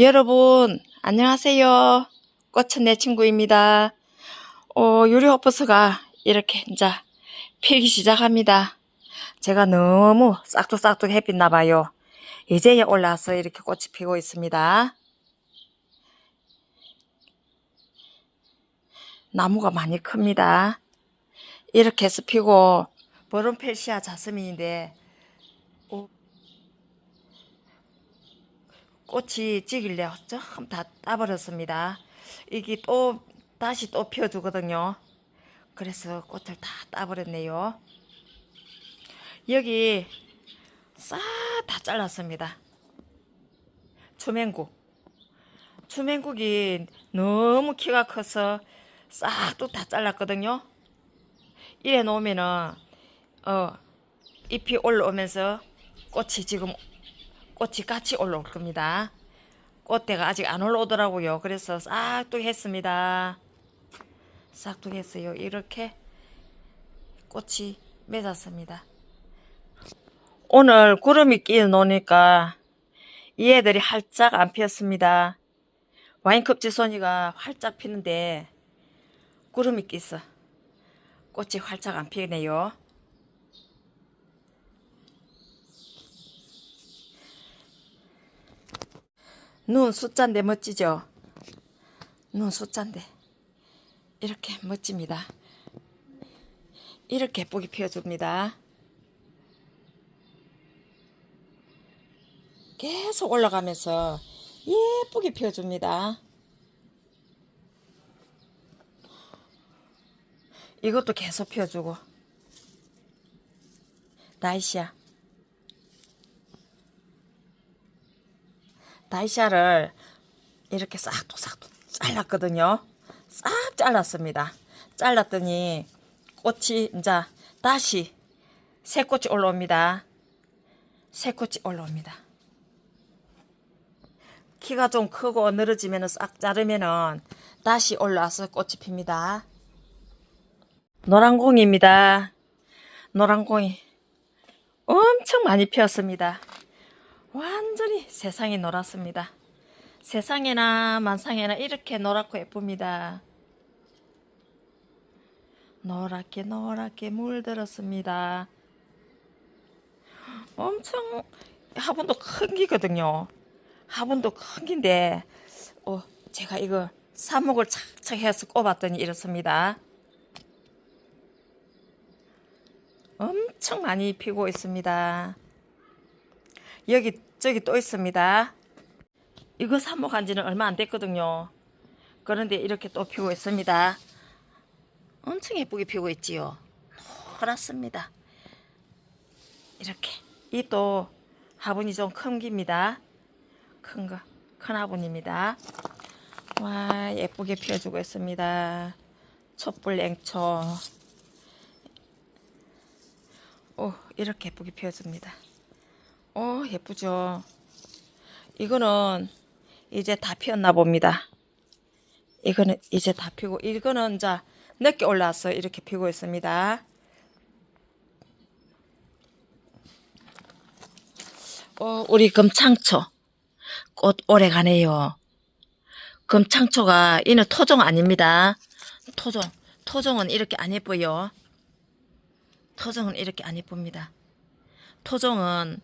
여러분, 안녕하세요. 꽃은 내 친구입니다. 어, 유리호퍼스가 이렇게 이제 필기 시작합니다. 제가 너무 싹둑싹둑 햇빛 나 봐요. 이제야 올라와서 이렇게 꽃이 피고 있습니다. 나무가 많이 큽니다. 이렇게 해서 피고, 버론펠시아 자스민인데, 꽃이 찌길래 조금 다 따버렸습니다. 이게 또 다시 또 피워주거든요. 그래서 꽃을 다 따버렸네요. 여기 싹 다 잘랐습니다. 추맹국. 추맹국이 너무 키가 커서 싹 또 다 잘랐거든요. 이래 놓으면은 어 잎이 올라오면서 꽃이 지금 꽃이 같이 올라올 겁니다. 꽃대가 아직 안 올라오더라고요. 그래서 싹둑했습니다. 싹둑했어요. 이렇게 꽃이 맺었습니다. 오늘 구름이 끼어 노니까 이 애들이 활짝 안 피었습니다. 와인컵 지 손이가 활짝 피는데 구름이 끼서 꽃이 활짝 안 피네요. 눈 숫자인데 멋지죠? 눈 숫자인데 이렇게 멋집니다. 이렇게 예쁘게 피워줍니다. 계속 올라가면서 예쁘게 피워줍니다. 이것도 계속 피워주고 나이시야 다이샤를 이렇게 싹둑 싹둑 잘랐거든요. 싹 잘랐습니다. 잘랐더니 꽃이 이제 다시 새 꽃이 올라옵니다. 새 꽃이 올라옵니다. 키가 좀 크고 늘어지면 싹 자르면은 다시 올라와서 꽃이 핍니다. 노란공입니다. 노란공이 엄청 많이 피었습니다. 완전히 세상이 노랗습니다. 세상에나 만상에나 이렇게 노랗고 예쁩니다. 노랗게 노랗게 물들었습니다. 엄청 화분도 큰 기거든요. 화분도 큰 긴데 어, 제가 이거 삽목을 착착 해서 꼽았더니 이렇습니다. 엄청 많이 피고 있습니다. 여기 저기 또 있습니다. 이거 삽목한 지는 얼마 안 됐거든요. 그런데 이렇게 또 피고 있습니다. 엄청 예쁘게 피고 있지요. 노랗습니다. 이렇게 이 또 화분이 좀 큰 깁니다. 큰 거, 큰 화분입니다. 와 예쁘게 피워주고 있습니다. 촛불 냉초. 오 이렇게 예쁘게 피워줍니다. 어, 예쁘죠? 이거는 이제 다 피었나 봅니다. 이거는 이제 다 피고, 이거는 자, 늦게 올라와서 이렇게 피고 있습니다. 어, 우리 금창초. 꽃 오래 가네요. 금창초가, 이는 토종 아닙니다. 토종. 토종은 이렇게 안 예뻐요. 토종은 이렇게 안 예쁩니다. 토종은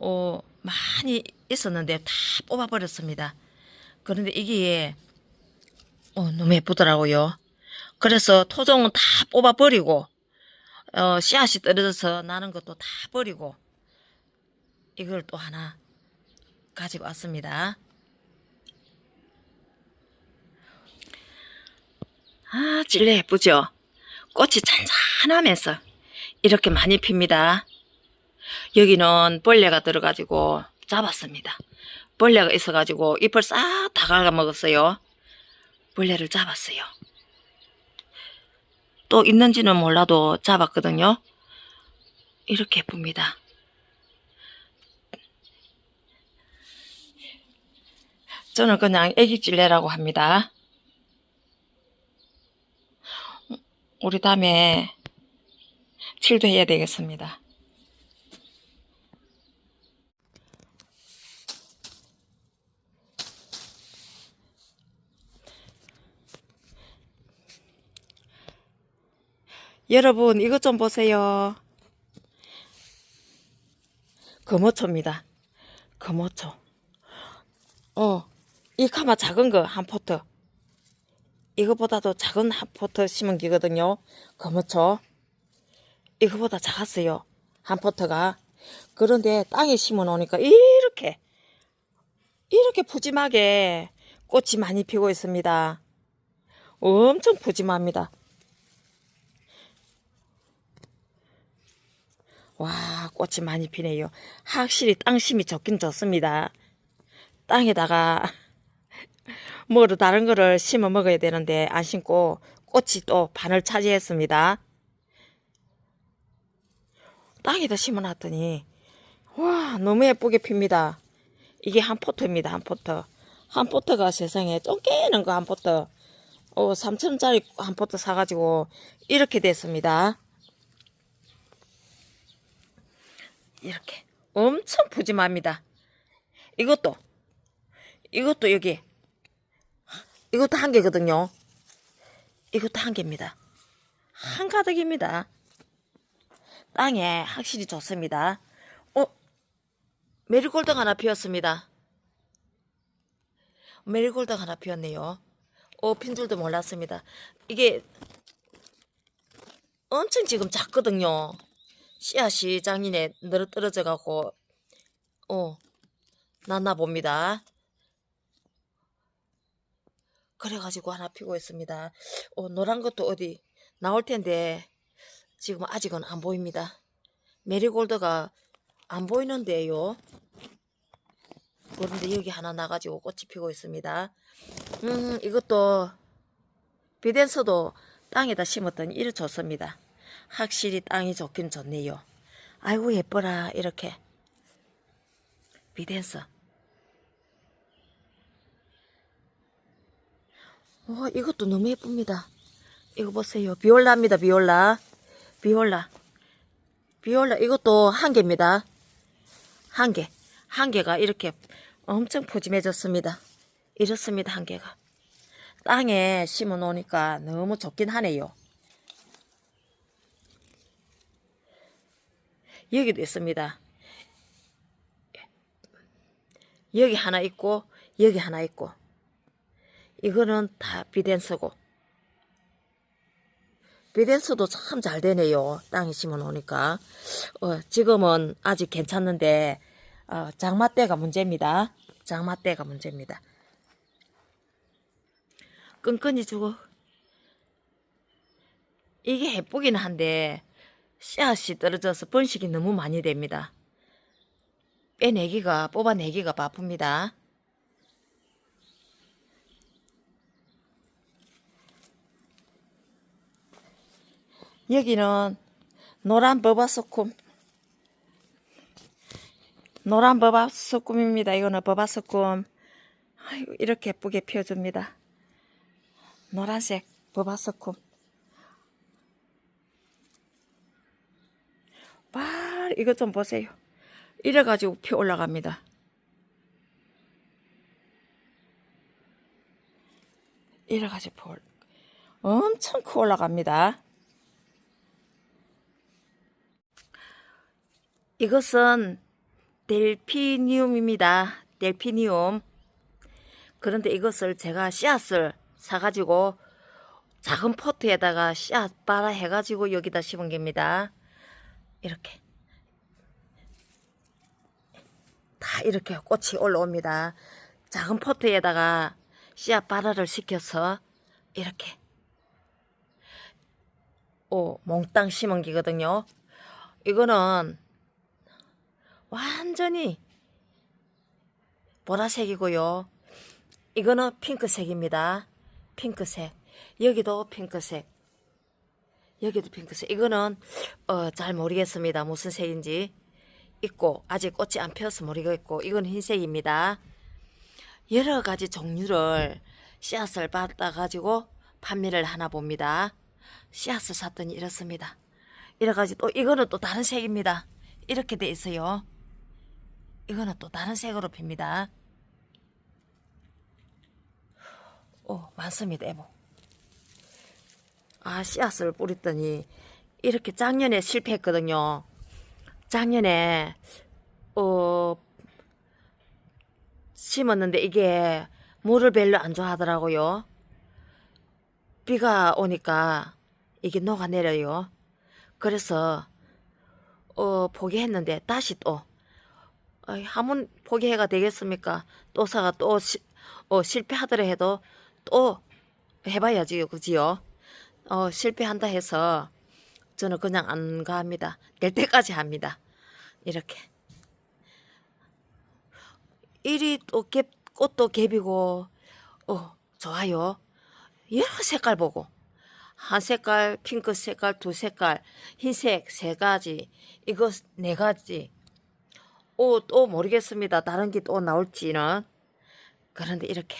어, 많이 있었는데 다 뽑아버렸습니다. 그런데 이게 어, 너무 예쁘더라고요. 그래서 토종은 다 뽑아버리고 어, 씨앗이 떨어져서 나는 것도 다 버리고 이걸 또 하나 가지고 왔습니다. 아, 찔레 예쁘죠? 꽃이 잔잔하면서 이렇게 많이 핍니다. 여기는 벌레가 들어가지고 잡았습니다. 벌레가 있어가지고 잎을 싹다 갉아먹었어요. 벌레를 잡았어요. 또 있는지는 몰라도 잡았거든요. 이렇게 예쁩니다. 저는 그냥 애기찔레라고 합니다. 우리 다음에 칠도 해야 되겠습니다. 여러분 이것 좀 보세요. 금어초입니다. 금어초. 어, 이 카마 작은 거 한 포트. 이거보다도 작은 한 포트 심은 기거든요. 금어초. 이거보다 작았어요. 한 포트가. 그런데 땅에 심어 놓으니까 이렇게 이렇게 푸짐하게 꽃이 많이 피고 있습니다. 엄청 푸짐합니다. 와, 꽃이 많이 피네요. 확실히 땅심이 좋긴 좋습니다. 땅에다가 뭐로 다른 거를 심어 먹어야 되는데 안 심고 꽃이 또 반을 차지했습니다. 땅에다 심어 놨더니 와, 너무 예쁘게 핍니다. 이게 한 포트입니다. 한 포트. 한 포트가 세상에 쫑깨는 거 한 포트. 어, 3천원짜리 한 포트 사가지고 이렇게 됐습니다. 이렇게 엄청 푸짐합니다. 이것도 이것도 여기 이것도 한 개거든요. 이것도 한 개입니다. 한 가득입니다. 땅에 확실히 좋습니다. 어 메리골드가 하나 피었습니다. 메리골드가 하나 피었네요. 어, 핀 줄도 몰랐습니다. 이게 엄청 지금 작거든요. 씨앗이 장인에 늘어떨어져 가고 어 났나 봅니다. 그래가지고 하나 피고 있습니다. 어, 노란 것도 어디 나올 텐데 지금 아직은 안 보입니다. 메리골드가 안 보이는데요. 그런데 여기 하나 나가지고 꽃이 피고 있습니다. 음, 이것도 비덴서도 땅에다 심었더니 이래 좋습니다. 확실히 땅이 좋긴 좋네요. 아이고 예뻐라 이렇게 비덴서. 와 이것도 너무 예쁩니다. 이거 보세요. 비올라입니다. 비올라. 비올라. 비올라 이것도 한 개입니다. 한 개. 한 개가 이렇게 엄청 푸짐해졌습니다. 이렇습니다. 한 개가. 땅에 심어 놓으니까 너무 좋긴 하네요. 여기도 있습니다. 여기 하나 있고 여기 하나 있고 이거는 다 비덴스고 비덴스도 참 잘 되네요. 땅에 심어 놓으니까 어, 지금은 아직 괜찮는데 어, 장마 때가 문제입니다. 장마 때가 문제입니다. 끈끈이 주고 이게 예쁘긴 한데 씨앗이 떨어져서 번식이 너무 많이 됩니다. 빼내기가 뽑아내기가 바쁩니다. 여기는 노란 버바소쿰 노란 버바소쿰입니다. 이거는 버바소쿰 이렇게 예쁘게 피워줍니다. 노란색 버바소쿰 발 이것 좀 보세요. 이래가지고 피 올라갑니다. 이래가지고 피 올- 엄청 커 올라갑니다. 이것은 델피니움입니다. 델피니움. 그런데 이것을 제가 씨앗을 사가지고 작은 포트에다가 씨앗 빨아 해가지고 여기다 심은 겁니다. 이렇게. 다 이렇게 꽃이 올라옵니다. 작은 포트에다가 씨앗 발화를 시켜서 이렇게 오 몽땅 심은 기거든요. 이거는 완전히 보라색이고요. 이거는 핑크색입니다. 핑크색. 여기도 핑크색. 여기도 핑크색. 이거는 어, 잘 모르겠습니다. 무슨 색인지. 있고 아직 꽃이 안 피어서 모르겠고 이건 흰색입니다. 여러 가지 종류를 씨앗을 받아 가지고 판매를 하나 봅니다. 씨앗을 샀더니 이렇습니다. 이래 가지고 또 이거는 또 다른 색입니다. 이렇게 돼 있어요. 이거는 또 다른 색으로 핍니다. 오, 많습니다, 에보. 아, 씨앗을 뿌렸더니 이렇게 작년에 실패했거든요. 작년에 어 심었는데 이게 물을 별로 안 좋아하더라고요. 비가 오니까 이게 녹아내려요. 그래서 어 포기했는데 다시 또 아이, 한번 포기해가 되겠습니까? 또 사가 또 시, 어, 실패하더라 해도 또 해봐야지요, 그지요? 어, 실패한다 해서 저는 그냥 안 갑니다. 될 때까지 합니다. 이렇게. 이리 또 갭, 꽃도 갭이고, 어, 좋아요. 여러 색깔 보고. 한 색깔, 핑크 색깔, 두 색깔, 흰색 세 가지, 이거 네 가지. 오, 또 모르겠습니다. 다른 게 또 나올지는. 그런데 이렇게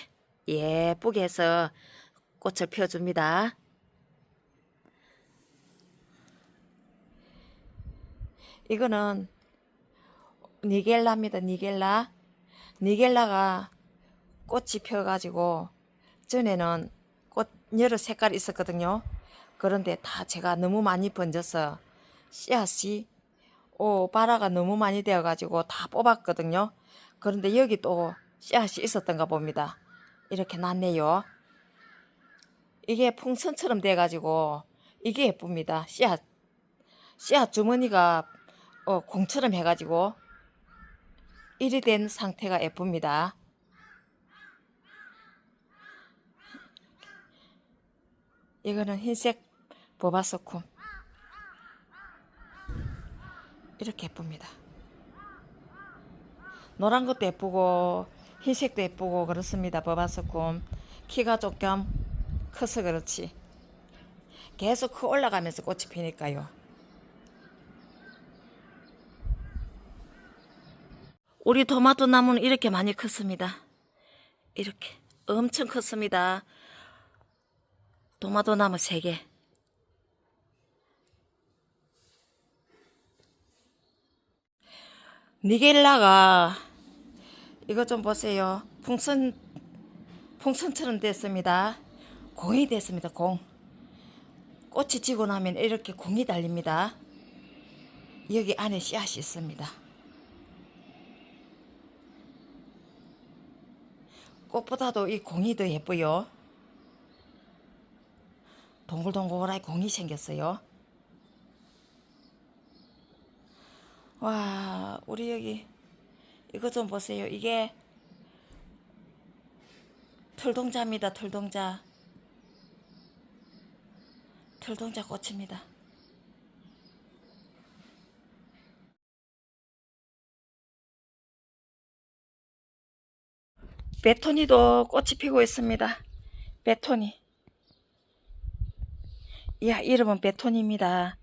예쁘게 해서 꽃을 피워줍니다. 이거는 니겔라입니다. 니겔라. 니겔라가 꽃이 펴가지고 전에는 꽃 여러 색깔이 있었거든요. 그런데 다 제가 너무 많이 번져서 씨앗이 오 바라가 너무 많이 되어가지고 다 뽑았거든요. 그런데 여기 또 씨앗이 있었던가 봅니다. 이렇게 났네요. 이게 풍선처럼 돼가지고 이게 예쁩니다. 씨앗 씨앗 주머니가 어, 공처럼 해가지고 이리 된 상태가 예쁩니다. 이거는 흰색 보바소쿰 이렇게 예쁩니다. 노란 것도 예쁘고 흰색도 예쁘고 그렇습니다. 버바스콤 키가 조금 커서 그렇지. 계속 커 올라가면서 꽃이 피니까요. 우리 토마토 나무는 이렇게 많이 컸습니다. 이렇게 엄청 컸습니다. 토마토 나무 3개. 니겔라가 이거 좀 보세요. 풍선 풍선처럼 됐습니다. 공이 됐습니다. 공. 꽃이 지고 나면 이렇게 공이 달립니다. 여기 안에 씨앗이 있습니다. 꽃보다도 이 공이 더 예뻐요. 동글동글하게 공이 생겼어요. 와, 우리 여기 이거 좀 보세요. 이게 털동자입니다. 털동자. 털동자 꽃입니다. 베토니도 꽃이 피고 있습니다. 베토니. 야, 이름은 베토니입니다.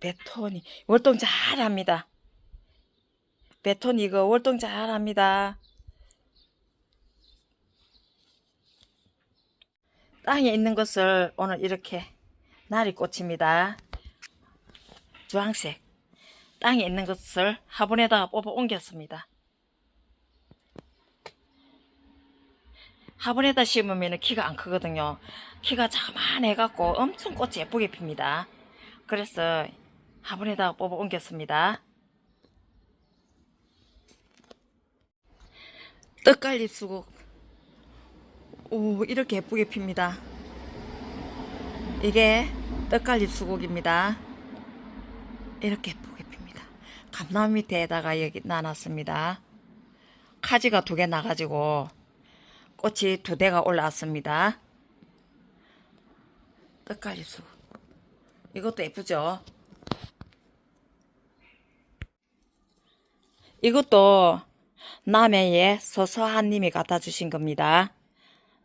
베토니. 월동 잘 합니다. 베토니 이거 월동 잘 합니다. 땅에 있는 것을 오늘 이렇게 날이 꽂힙니다. 주황색. 땅에 있는 것을 화분에다가 뽑아 옮겼습니다. 화분에다 심으면 키가 안 크거든요. 키가 자만해갖고 엄청 꽃이 예쁘게 핍니다. 그래서 화분에다가 뽑아 옮겼습니다. 떡갈잎 수국. 오, 이렇게 예쁘게 핍니다. 이게 떡갈잎 수국입니다. 이렇게 예쁘게 핍니다. 감나무 밑에다가 여기 놔놨습니다. 카지가 두 개 나가지고 꽃이 두 대가 올라왔습니다. 떡갈잎 수국. 이것도 예쁘죠? 이것도 남해에 서서한님이 갖다 주신 겁니다.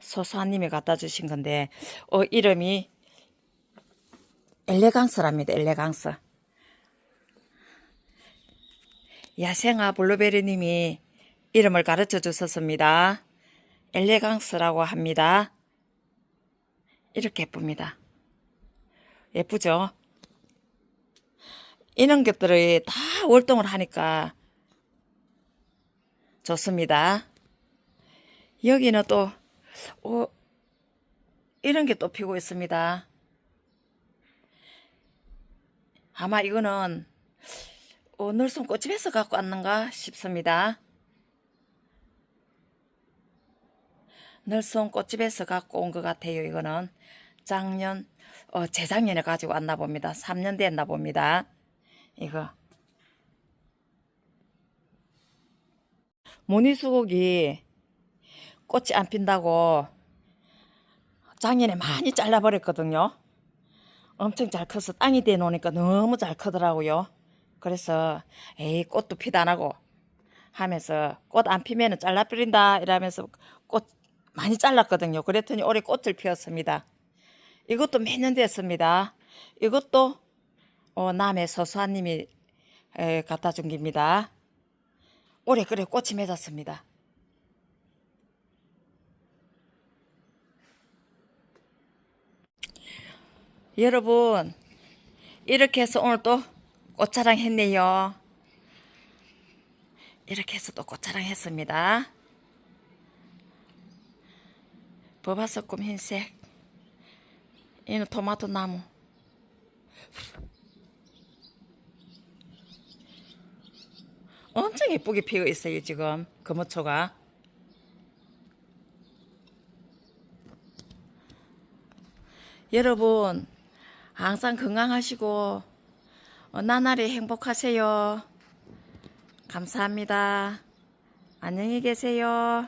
서서한님이 갖다 주신 건데, 어, 이름이 엘레강스랍니다. 엘레강스. 야생아 블루베리님이 이름을 가르쳐 주셨습니다. 엘레강스라고 합니다. 이렇게 예쁩니다. 예쁘죠? 이런 것들이 다 월동을 하니까 좋습니다. 여기는 또, 어, 이런 게 또 피고 있습니다. 아마 이거는 어, 늘송 꽃집에서 갖고 왔는가 싶습니다. 늘송 꽃집에서 갖고 온 것 같아요. 이거는 작년, 어, 재작년에 가지고 왔나 봅니다. 3년 됐나 봅니다. 이거. 모니수국이 꽃이 안 핀다고 작년에 많이 잘라버렸거든요. 엄청 잘 커서 땅이 돼 놓으니까 너무 잘 크더라고요. 그래서 에이 꽃도 피도 안 하고 하면서 꽃 안 피면은 잘라버린다 이러면서 꽃 많이 잘랐거든요. 그랬더니 올해 꽃을 피웠습니다. 이것도 몇년 됐습니다. 이것도 어, 남의 서수아님이 에, 갖다 준 겁니다. 올해 그래 꽃이 맺었습니다. 여러분 이렇게 해서 오늘 또 꽃자랑 했네요. 이렇게 해서 또 꽃자랑 했습니다. 버바석금 흰색 이는 토마토 나무 엄청 예쁘게 피어 있어요 지금. 금어초가. 여러분 항상 건강하시고 어, 나날이 행복하세요. 감사합니다. 안녕히 계세요